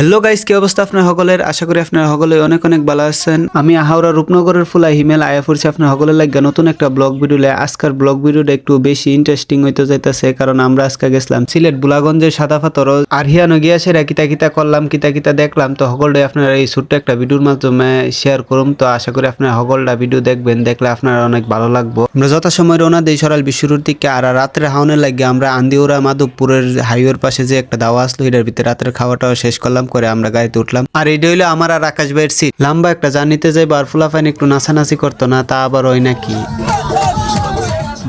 Hello guys কি অবস্থা আপনার সকলের? আশা করি আপনার সকলে অনেক অনেক ভালো আছেন। আমি আহাওড়া রূপনগরের ফুলা হিমেল আয়া পড়ছি আপনার সকলের লাগে নতুন একটা ব্লগ ভিডিও লে আজকের ব্লগ ভিডিওটা একটু বেশি ইন্টারেস্টিং হইতে যাইতেছে, কারণ আমরা আজকে গেছিলাম সিলেট বুলাগঞ্জের সাদা পাথর আর হিয়ানো গিয়া সেরা কিতা কিতা করলাম, কিতা কিতা দেখলাম, তো সকলটাই আপনারা এই ছোট্ট একটা ভিডিওর মাধ্যমে শেয়ার করুম। তো আশা করি আপনারা সকলটা ভিডিও দেখবেন, দেখলে আপনার অনেক ভালো লাগবো। আমরা যথাসময় রওনা দিই সরাল বিশ্বরুর দিকে, আর রাত্রে হাওনের লাগে আমরা আন্দিউরা মাধবপুরের হাইওয়ের পাশে যে একটা দাওয়া আসলো, এটার ভিতরে রাতের খাওয়াটাও শেষ করলাম। করে আমরা গাড়িতে উঠলাম। আর এটা হইল আমার আর আকাশ ভাইয়ের সিট লম্বা একটা জার্নিতে যাই বার ফুলাফাইন একটু নাচানাচি করতো না, তা আবার ওই নাকি?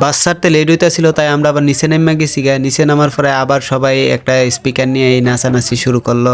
বাস ছাড়তে লেট হইতেছিল, তাই আমরা আবার নিচে নেমে গেছি গা নিচে নামার পরে আবার সবাই একটা স্পিকার নিয়ে এই নাচানাচি শুরু করল।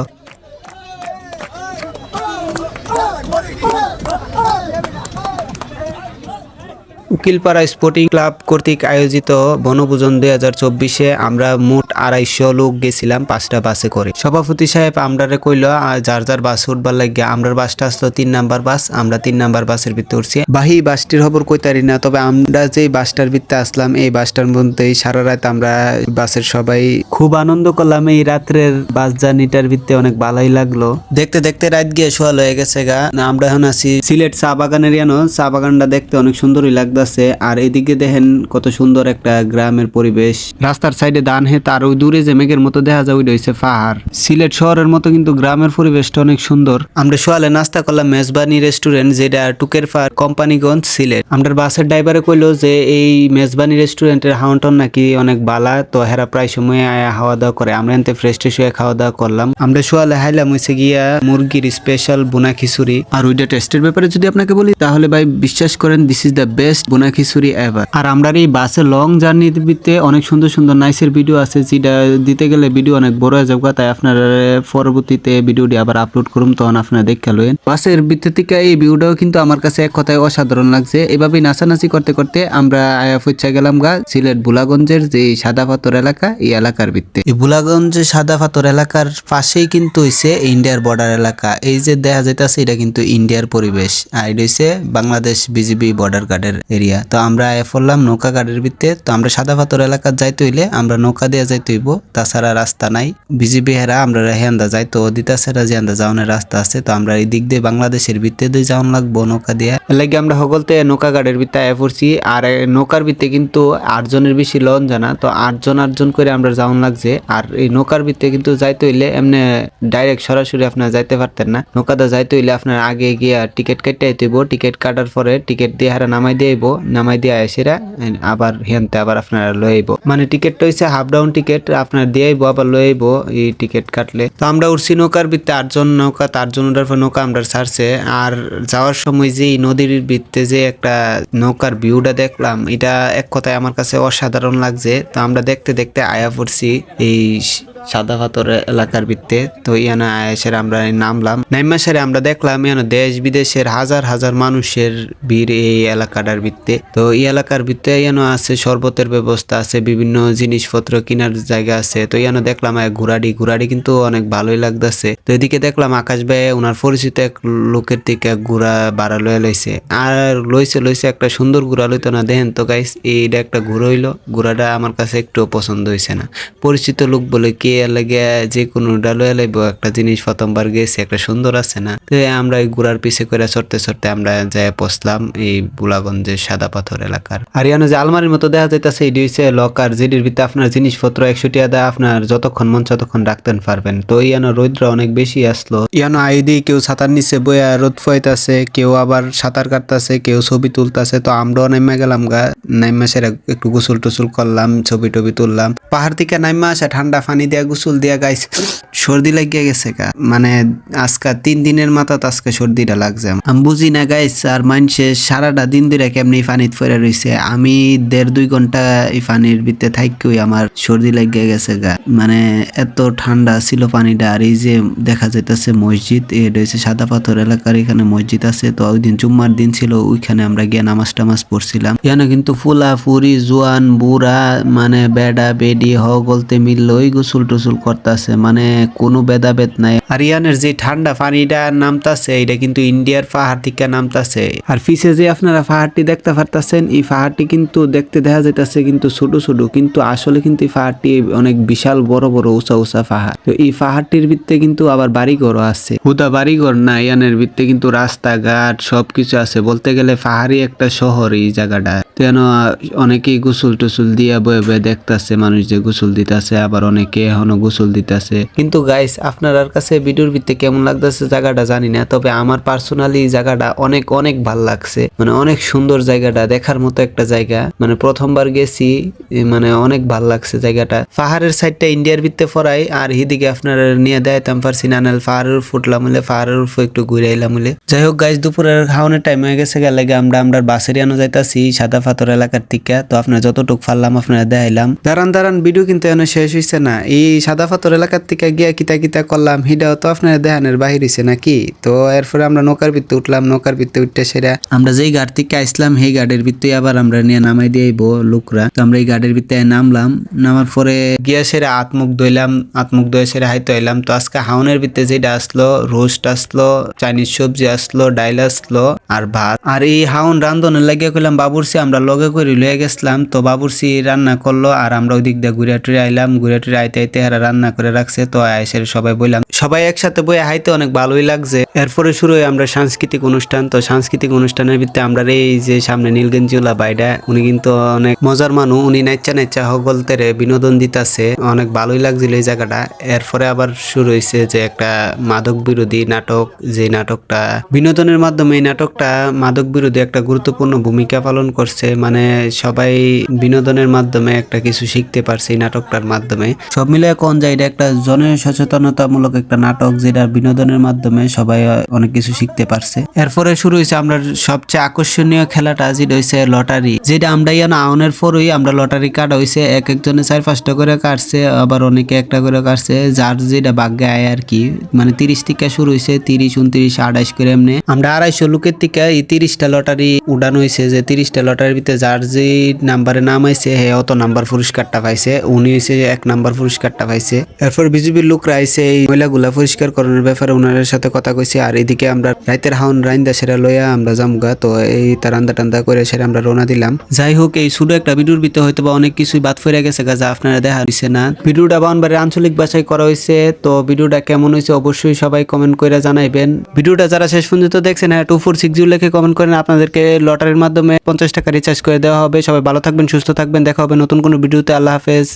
উকিলপাড়া স্পোর্টিং ক্লাব কর্তৃক আয়োজিত বনভোজন দুই হাজার চব্বিশে আমরা মোট আড়াইশো লোক গেছিলাম পাঁচটা বাসে করে। সভাপতি সাহেব আমরারে কইল যার যার বাস উঠবার লাগে, আমরার বাসটা আসলো তিন নাম্বার বাস, আমরা তিন নাম্বার বাসের ভিতরে উঠছি। বাহি, বাসটির খবর কইতারি না, তবে আমরা যে বাসটার ভিতরে আসলাম, এই বাসটার মধ্যেই সারা রাত আমরা বাসের সবাই খুব আনন্দ করলাম। এই রাত্রের বাস জার্নিটার ভিতরে অনেক ভালোই লাগল। দেখতে দেখতে রাত গিয়ে সোয়াল হয়ে গেছে গা। আমরা এখন আছি সিলেট চা বাগানের ইয়ানো চা বাগানটা দেখতে অনেক সুন্দরই লাগতেছে আর এদিকে দেখেন কত সুন্দর একটা গ্রামের পরিবেশ। রাস্তার সাইডে দান হে তার ওই দূরে যে মেঘের মতো দেখা যায়, ওইটা হইছে পাহাড়। সিলেট শহরের মতো কিন্তু গ্রামের পরিবেশটা অনেক সুন্দর। আমরা সোয়ালে নাস্তা করলাম মেজবানি রেস্টুরেন্ট, যেটা টুকের ফার কোম্পানিগঞ্জ, সিলেট। আমরা বাসের ড্রাইভারে কইলো যে, এই মেজবানি রেস্টুরেন্টের হাওয়ানটন নাকি অনেক বালা, তো হেরা প্রায় সময় আয়া খাওয়া দাওয়া করে। আমরা এনতে ফ্রেশ ট্রেশ হয়ে খাওয়া দাওয়া করলাম। আমরা সোয়ালে হাইলাম, হইছে গিয়া মুরগির স্পেশাল বুনা খিচুড়ি। আর ওইটা টেস্টের ব্যাপারে যদি আপনাকে বলি, তাহলে ভাই বিশ্বাস করেন দিস ইজ দ্য বেস্ট বুনা খিচুড়ি এভার আর আমরা এই বাসে লং জার্নি দিতে অনেক সুন্দর সুন্দর নাইসের ভিডিও আছে, যেটা দিতে গেলে ভিডিও অনেক বড় হয়ে যাবে। তাই আপনার পরবর্তীতে ভিডিওটি আবার আপলোড করুন, তখন আপনারা দেখে লইন বাসের ভিতর থেকে এই ভিডিওটাও কিন্তু আমার কাছে এক কথায় অসাধারণ লাগছে। এভাবেই নাচানাচি করতে করতে আমরা ফুচ্ছা গেলাম গা, সিলেট বুলাগঞ্জের যে সাদা পাথর এলাকা, এই এলাকার ভিত্তি। এই বুলাগঞ্জের সাদা পাথর এলাকার পাশেই কিন্তু হইছে ইন্ডিয়ার বর্ডার এলাকা। এই যে দেখা যাইতাছে, এটা কিন্তু ইন্ডিয়ার পরিবেশ। আর এটা হইছে বাংলাদেশ বিজিবি বর্ডার গার্ডের এরিয়া তো আমরা আয়া পড়লাম নৌকা গার্ডের ভিত্তে তো আমরা সাদা পাথর এলাকার যাইতে হইলে আমরা নৌকা দিয়ে যাইতে হইব। তাছাড়া রাস্তা নাই। বিজিবি হেরা আমরা হেন্দা যাই। তো দিতাছেরা যে আন্দা যাওয়ানোর রাস্তা আছে। তো আমরা এই দিক দিয়ে বাংলাদেশের ভিত্তে দিয়ে যাওয়ান লাগবো নৌকা দিয়ে। লাগে আমরা সকলতে নৌকা গাড়ির ভিত্তে আয়া পড়ছি। আর নৌকার ভিত্তে কিন্তু আটজনের বেশি লন জানা। তো আটজন আটজন করে আমরা যাওয়ান লাগছে। আর এই নৌকার ভিত্তে কিন্তু যাইতে হইলে এমনি ডাইরেক্ট সরাসরি আপনারা যাইতে পারতেন না। নৌকাতে যাইতে হইলে আপনার আগে গিয়া টিকিট কাটতে আইতেইব টিকিট কাটার পরে টিকিট দিয়ে হারা নামাই দিয়ে নামাই দিয়ে আইসিরা আবার হেনতে আবার আপনারা লই আইব। মানে টিকিটটা হইছে হাফ ডাউন টিকিট আপনার দিয়ে আইব, আবার লই আইব এই টিকিট কাটলে। তো আমরা উঠছি নৌকার ভিত্তে আটজন নৌকা তারজন উঠার পর নৌকা আমরা ছাড়ছে। আর যাওয়ার সময় যে নদীর ভিত্তে যে একটা নৌকার ভিউটা দেখলাম, এটা এক কথায় আমার কাছে অসাধারণ লাগছে। তো আমরা দেখতে দেখতে আয়া পড়ছি এই সাদা পাথর এলাকার ভিত্তে। তো ইয়ানা আয়েসের আমরা নামলাম। নাইমা আমরা দেখলাম, ইয়ানো দেশ বিদেশের হাজার হাজার মানুষের ভিড় এই এলাকাটার ভিত্তে। তো এই এলাকার ভিতরে ইয়ানো আছে, শরবতের ব্যবস্থা আছে, বিভিন্ন জিনিসপত্র কেনার জায়গা আছে। তো ইয়ানো দেখলাম এক ঘোরাডি ঘোরাডি কিন্তু অনেক ভালোই লাগতেছে। তো এদিকে দেখলাম আকাশ ভাই ওনার পরিচিত এক লোকের থেকে এক ঘোড়া বাড়া লয়ে লইছে। আর লইছে লইছে একটা সুন্দর ঘোড়া, লইতো না, দেখেন তো গাইস এইটা একটা ঘোড়া হইল। ঘোড়াটা আমার কাছে একটু পছন্দ হয়েছে না। পরিচিত লোক বলে কে লাগে যে কোনো ডালো এলাইব একটা জিনিস প্রথমবার গেছে, একটা সুন্দর আছে না। তো আমরা এই ঘোড়ার পিছে করে চড়তে চড়তে আমরা যাই পৌঁছলাম এই বুলাগঞ্জের সাদা পাথর এলাকার। আর ইয়ানো যে আলমারির মতো দেখা যাইতেছে, এটি হচ্ছে লকার, যেটির ভিতরে আপনার জিনিসপত্র একশো টিয়া দেয় আপনার যতক্ষণ মন ততক্ষণ রাখতে পারবেন। তো ইয়ানো রৌদ্র অনেক বেশি আসলো। ইয়ানো আইডি কেউ ছাতার নিচে বইয়া রোদ ফুয়াইতাছে, কেউ আবার সাঁতার কাটতাছে, কেউ ছবি তুলতাছে। তো আমরাও নেমে গেলাম গা, নাইমা সেরা একটু গোসল টোসল করলাম, ছবি টবি তুললাম। পাহাড় থেকে নাইমা আসে, ঠান্ডা পানি দিয়া গোসল দিয়া গাইস সর্দি লাগিয়ে গেছে গা। মানে আজকে তিন দিনের মাথাত আজকে সর্দিটা লাগছে। আমি বুঝি না গাইস আর মানুষে সারাটা দিন ধরে কেমনি পানিত ফেরে রয়েছে আমি দেড় দুই ঘণ্টা এই পানির ভিতরে থাকি আমার সর্দি লাগিয়ে গেছে গা। মানে এত ঠান্ডা ছিল পানিটা, আর এই যে দেখা যাইতেছে মসজিদ এটা হচ্ছে সাদা পাথর এলাকার এখানে মসজিদ আছে, তো ওই দিন জুম্মার দিন ছিল, ওইখানে আমরা গিয়ে নামাজ টামাজ পড়ছিলাম। এখানে কিন্তু ফুলা ফুরি জোয়ান, বুড়া মানে বেডা, বেডি হ গলতে মিললে, ওই গোসল টুসুল করতেছে মানে কোনো ভেদাভেদ নাই। আর ইয়ানের যে ঠান্ডা পানিটা নামতাছে এটা কিন্তু ইন্ডিয়ার পাহাড় থেকে নামতাছে। আর পিছে যে আপনারা পাহাড়টি দেখতে দেখতে পারতাছেন, এই পাহাড়টি কিন্তু দেখতে দেখা যাইতাছে কিন্তু ছোট ছোট। কিন্তু আসলে কিন্তু এই পাহাড়টি অনেক বিশাল, বড় বড়, উঁচা উঁচা পাহাড়। তো এই পাহাড়টির ভিত্তে কিন্তু আবার বাড়িঘরও আছে। হুদা বাড়িঘর না, ইয়ানের ভিত্তে কিন্তু রাস্তাঘাট সবকিছু আছে। বলতে গেলে পাহাড়ি একটা শহর এই জায়গাটা। তেন অনেকেই গোসল টুসুল দিয়ে বয়ে বয়ে দেখতাছে, মানুষ যে গোসল দিতাছে, আবার অনেকে এখনও গোসল দিতাছে। কিন্তু গাইস আপনার কাছে ভিডিওর ভিত্তে কেমন লাগতেছে জায়গাটা জানি না, তবে আমার পার্সোনালি জায়গাটা অনেক অনেক ভালো লাগছে। মানে অনেক সুন্দর জায়গাটা, দেখার মতো একটা জায়গা। মানে প্রথমবার গেছি মানে অনেক ভালো লাগছে জায়গাটা। পাহাড়ের সাইডটা ইন্ডিয়ার ভিত্তে ফরাই আর হিদিকে আপনার নিয়ে দেয় তাম পারছি না, নাহলে পাহাড়ের ফুটলাম পাহাড়ের উপর একটু ঘুরে হলে যাই হোক গাইস দুপুরের খাওয়ানোর টাইম হয়ে গেছে গেলে আমরা আমরা বাসের আনো যাইতাছি, সাদা পাথর এলাকার থেকে তো আপনার যতটুক পারলাম, আপনারা দেখাইলাম। দাঁড়ান দাঁড়ান ভিডিও কিন্তু এনে শেষ হয়েছে না। এই সাদা পাথর এলাকার থেকে গিয়া কিতা কিতা করলাম হিডাও তো আপনার দেহানের বাহির হয়েছে নাকি? তো এরপরে আমরা নৌকার ভিত্তে উঠলাম, নৌকার ভিত্তে উঠতে সেরা। আমরা যেই ঘাট থেকে আসলাম সেই ঘাটের ভিত্তে আবার আমরা নিয়ে নামাই দিয়ে আইবো, লোকরা। তো আমরা এই ঘাটের ভিত্তে নামলাম। নামার পরে গিয়া সেরা আত্মুখ ধইলাম, আত্মুখ ধয়ে সেরা হাইতে হইলাম তো আজকে হাউনের ভিত্তে যেটা আসলো, রোস্ট আসলো, চাইনিজ সবজি আসলো, ডাইল আসলো আর ভাত। আর এই হাউন রান্ধনের লাগিয়ে কইলাম বাবুরসি আমরা লগে করে লয়ে গেছিলাম। তো বাবুরসি রান্না করল আর আমরা ওই দিক দিয়ে ঘুরে টুরে আইলাম। ঘুরে টুরে আইতে আইতে এরা রান্না করে রাখছে। তো আইসের সবাই বললাম সবাই একসাথে বই হাইতে অনেক ভালোই লাগছে। এরপরে শুরু হয় আমরা সাংস্কৃতিক অনুষ্ঠান। তো সাংস্কৃতিক অনুষ্ঠানের ভিত্তে আমরা এই যে সামনে নীলগঞ্জিওলা বাইডা, উনি কিন্তু অনেক মজার মানুষ উনি নাচ্চা নাচ্চা হগলতেরে বিনোদন দিতাছে, অনেক ভালোই লাগছিল এই জায়গাটা। এরপরে আবার শুরু হয়েছে যে একটা মাদক বিরোধী নাটক, যে নাটকটা, বিনোদনের মাধ্যমে এই নাটকটা মাদক বিরোধী একটা গুরুত্বপূর্ণ ভূমিকা পালন করছে মানে সবাই বিনোদনের মাধ্যমে একটা কিছু শিখতে পারছে এই নাটকটার মাধ্যমে। সব মিলে কোন যায় এটা একটা জন সচেতনতামূলক একটা নাটক, যেটা বিনোদনের মাধ্যমে সবাই অনেক কিছু শিখতে পারছে। এরপরে শুরু হয়েছে আমরা সবচেয়ে আকর্ষণীয় খেলাটা যেটা হয়েছে লটারি। যেটা আমরা ইয়ান আউনের পরই আমরা লটারি কাটা হয়েছে এক একজনে চার পাঁচটা করে কাটছে, আবার অনেকে একটা করে কাটছে, যার যেটা ভাগ্যে আয় আর কি। মানে তিরিশ থেকে শুরু হয়েছে তিরিশ, উনত্রিশ আঠাইশ করে এমনি। আমরা আড়াইশো লোকের থেকে এই তিরিশটা লটারি উড়ানো হয়েছে যে তিরিশটা লটারির ভিতরে যার যে নাম্বারে নাম আইছে, হে অত নাম্বার পুরস্কারটা পাইছে, উনি হয়েছে এক নাম্বার পুরস্কারটা পাইছে। এরপর বিজেপির লোকরা আইছে এই মহিলাগুলা পরিষ্কার করানোর ব্যাপারে ওনার সাথে কথা কইছে, আর এদিকে আমরা রাইতের হাউন রাইন্দা সেরা লইয়া আমরা জামগা তো এই তার টান্দা করে সেটা আমরা রওনা দিলাম। যাই হোক, এই শুধু একটা ভিডিওর ভিতরে হয়তো বা অনেক কিছুই বাদ ফিরে গেছে যা আপনারা দেখা হয়েছে না। ভিডিওটা বাউনবাড়ির আঞ্চলিক ভাষায় করা হয়েছে, তো ভিডিওটা কেমন হয়েছে অবশ্যই সবাই কমেন্ট করে জানাইবেন। ভিডিওটা যারা শেষ পর্যন্ত দেখছেন হ্যাঁ টু ফোর সিক্স জিরো লেখে কমেন্ট করেন, আপনাদেরকে লটারির মাধ্যমে পঞ্চাশ টাকা রিচার্জ করে দেওয়া হবে। সবাই ভালো থাকবেন, সুস্থ থাকবেন, দেখা হবে নতুন কোনো ভিডিওতে। আল্লাহ হাফেজ।